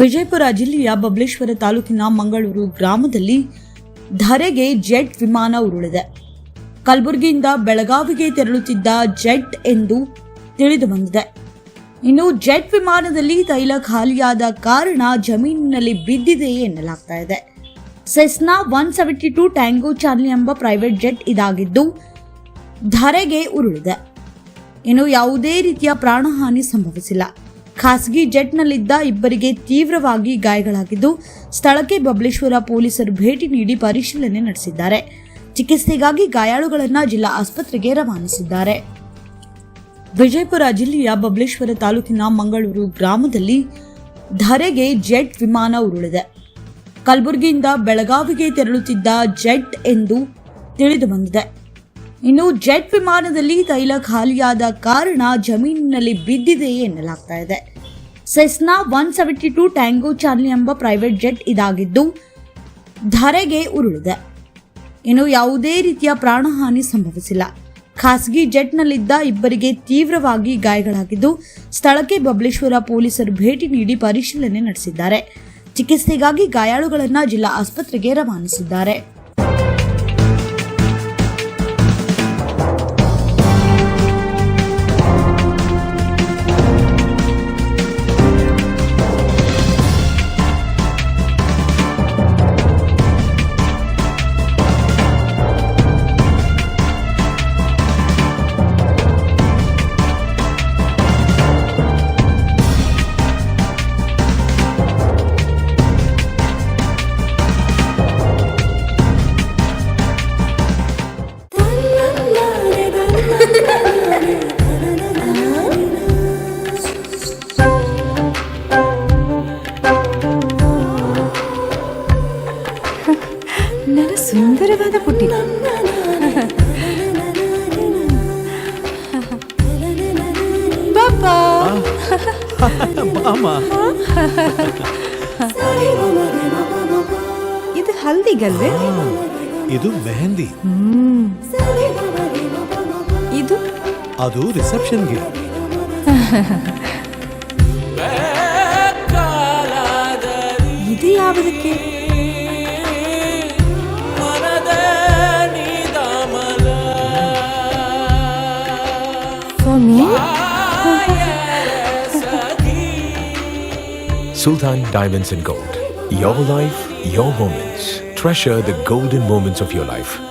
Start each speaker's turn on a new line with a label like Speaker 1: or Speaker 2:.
Speaker 1: ವಿಜಯಪುರ ಜಿಲ್ಲೆಯ ಬಬಲೇಶ್ವರ ತಾಲೂಕಿನ ಮಂಗಳೂರು ಗ್ರಾಮದಲ್ಲಿ ಧರೆಗೆ ಜೆಟ್ ವಿಮಾನ ಉರುಳಿದೆ. ಕಲಬುರಗಿಯಿಂದ ಬೆಳಗಾವಿಗೆ ತೆರಳುತ್ತಿದ್ದ ಜೆಟ್ ಎಂದು ತಿಳಿದು ಬಂದಿದೆ. ಇನ್ನು ಜೆಟ್ ವಿಮಾನದಲ್ಲಿ ತೈಲ ಖಾಲಿಯಾದ ಕಾರಣ ಜಮೀನಿನಲ್ಲಿ ಬಿದ್ದಿದೆ ಎನ್ನಲಾಗ್ತಾ ಇದೆ. Cessna one seventy two tango charlie ಎಂಬ ಪ್ರೈವೇಟ್ ಜೆಟ್ ಇದಾಗಿದ್ದು ಧರೆಗೆ ಉರುಳಿದೆ. ಇನ್ನು ಯಾವುದೇ ರೀತಿಯ ಪ್ರಾಣಹಾನಿ ಸಂಭವಿಸಿಲ್ಲ. ಖಾಸಗಿ ಜೆಟ್ನಲ್ಲಿದ್ದ ಇಬ್ಬರಿಗೆ ತೀವ್ರವಾಗಿ ಗಾಯಗಳಾಗಿದ್ದು, ಸ್ಥಳಕ್ಕೆ ಬಬಲೇಶ್ವರ ಪೊಲೀಸರು ಭೇಟಿ ನೀಡಿ ಪರಿಶೀಲನೆ ನಡೆಸಿದ್ದಾರೆ. ಚಿಕಿತ್ಸೆಗಾಗಿ ಗಾಯಾಳುಗಳನ್ನು ಜಿಲ್ಲಾ ಆಸ್ಪತ್ರೆಗೆ ರವಾನಿಸಿದ್ದಾರೆ. ವಿಜಯಪುರ ಜಿಲ್ಲೆಯ ಬಬಲೇಶ್ವರ ತಾಲೂಕಿನ ಮಂಗಳೂರು ಗ್ರಾಮದಲ್ಲಿ ಧರೆಗೆ ಜೆಟ್ ವಿಮಾನ ಉರುಳಿದೆ. ಕಲಬುರಗಿಯಿಂದ ಬೆಳಗಾವಿಗೆ ತೆರಳುತ್ತಿದ್ದ ಜೆಟ್ ಎಂದು ತಿಳಿದು ಬಂದಿದೆ. ಇನ್ನು ಜೆಟ್ ವಿಮಾನದಲ್ಲಿ ತೈಲ ಖಾಲಿಯಾದ ಕಾರಣ ಜಮೀನಿನಲ್ಲಿ ಬಿದ್ದಿದೆ ಎನ್ನಲಾಗ್ತಾ ಇದೆ. Cessna one seventy two tango charlie ಎಂಬ ಪ್ರೈವೇಟ್ ಜೆಟ್ ಇದಾಗಿದ್ದು, ಧರೆಗೆ ಉರುಳಿದೆ. ಇನ್ನು ಯಾವುದೇ ರೀತಿಯ ಪ್ರಾಣಹಾನಿ ಸಂಭವಿಸಿಲ್ಲ. ಖಾಸಗಿ ಜೆಟ್ನಲ್ಲಿದ್ದ ಇಬ್ಬರಿಗೆ ತೀವ್ರವಾಗಿ ಗಾಯಗಳಾಗಿದ್ದು, ಸ್ಥಳಕ್ಕೆ ಬಬ್ಲೇಶ್ವರ ಪೊಲೀಸರು ಭೇಟಿ ನೀಡಿ ಪರಿಶೀಲನೆ ನಡೆಸಿದ್ದಾರೆ. ಚಿಕಿತ್ಸೆಗಾಗಿ ಗಾಯಾಳುಗಳನ್ನು ಜಿಲ್ಲಾ ಆಸ್ಪತ್ರೆಗೆ ರವಾನಿಸಿದ್ದಾರೆ.
Speaker 2: ನನ್ನ ಸುಂದರವಾದ ಪುಟ್ಟಿ. ಇದು ಹಲ್ದಿಗಲ್ವೇ?
Speaker 3: ಇದು ಮೆಹಂದಿ.
Speaker 2: ಇದು?
Speaker 3: ಅದು ರಿಸೆಪ್ಷನ್ಗೆ.
Speaker 2: ಇದು ಯಾವುದಕ್ಕೆ?
Speaker 4: Sultan Diamonds and Gold. Your life, your moments. Treasure the golden moments of your life.